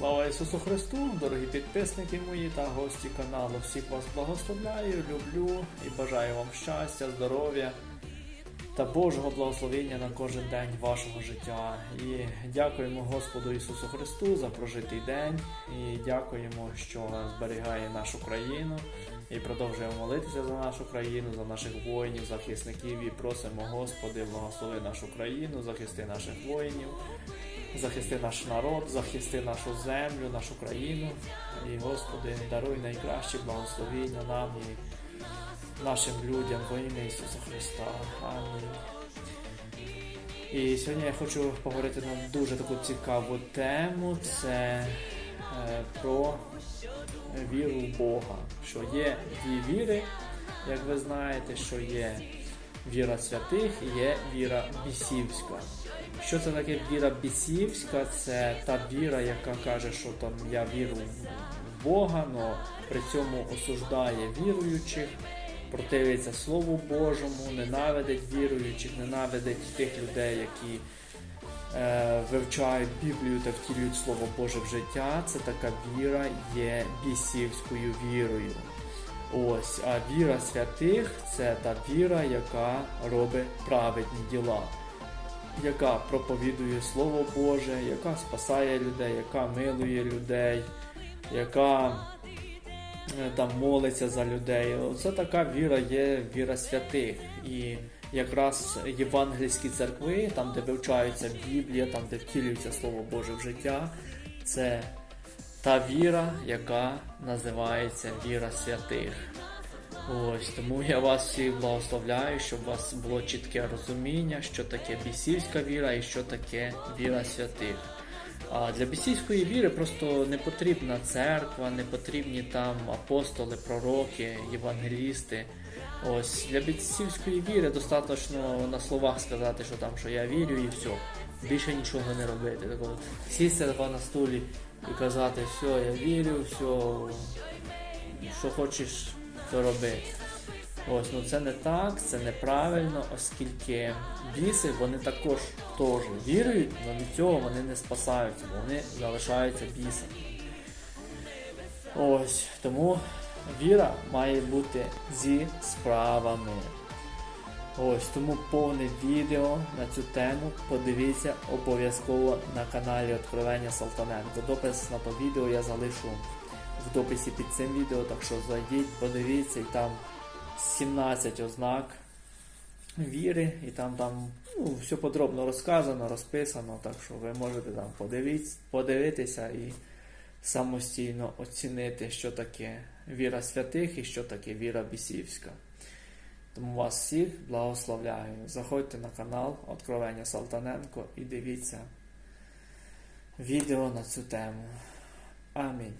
Слава Ісусу Христу, дорогі підписники мої та гості каналу. Всіх вас благословляю, люблю і бажаю вам щастя, здоров'я та Божого благословення на кожен день вашого життя. І дякуємо Господу Ісусу Христу за прожитий день. І дякуємо, що зберігає нашу країну. І продовжуємо молитися за нашу країну, за наших воїнів, захисників і просимо Господи, благослови нашу країну, захисти наших воїнів, захисти наш народ, захисти нашу землю, нашу країну. І Господи, даруй найкраще благословіння нам і нашим людям во ім'я Ісуса Христа. Амінь. І сьогодні я хочу поговорити на дуже таку цікаву тему. Це е, про віру в Бога. Що є дві віри, як ви знаєте, що є віра святих є віра бісівська. Що це таке віра бісівська? Це та віра, яка каже, що там я вірю в Бога, але при цьому осуждає віруючих, противиться Слову Божому, ненавидить віруючих, ненавидить тих людей, які е, вивчають Біблію та втілюють Слово Боже в життя. Це така віра є бісівською вірою. Ось, а віра святих це та віра, яка робить праведні діла, яка проповідує Слово Боже, яка спасає людей, яка милує людей, яка е, там молиться за людей. Це така віра є віра святих. І якраз євангельські церкви, там, де вивчається Біблія, там, де втілюється Слово Боже в життя, це та віра, яка називається віра святих. Ось тому я вас всіх благословляю, щоб у вас було чітке розуміння, що таке бісівська віра і що таке віра святих. А для бісівської віри просто не потрібна церква, не потрібні там апостоли, пророки, євангелісти. Ось для бісівської віри достатньо на словах сказати, що там що я вірю і все. Більше нічого не робити. Так от, сісти на стулі і казати, все, я вірю, все, що хочеш, то роби. Ось, ну це не так, це неправильно, оскільки біси вони також теж вірують, але від цього вони не спасаються, бо вони залишаються бісами. Ось, тому віра має бути зі справами. Ось тому повне відео на цю тему подивіться обов'язково на каналі Откровення Салтаненко. Допис на то відео я залишу в дописі під цим відео, так що зайдіть, подивіться і там 17 ознак віри, і там там ну, все подробно розказано, розписано, так що ви можете там подивитися і самостійно оцінити, що таке віра святих і що таке віра бісівська. Тому вас всіх благословляю. Заходьте на канал Откровення Салтаненко і дивіться відео на цю тему. Амінь.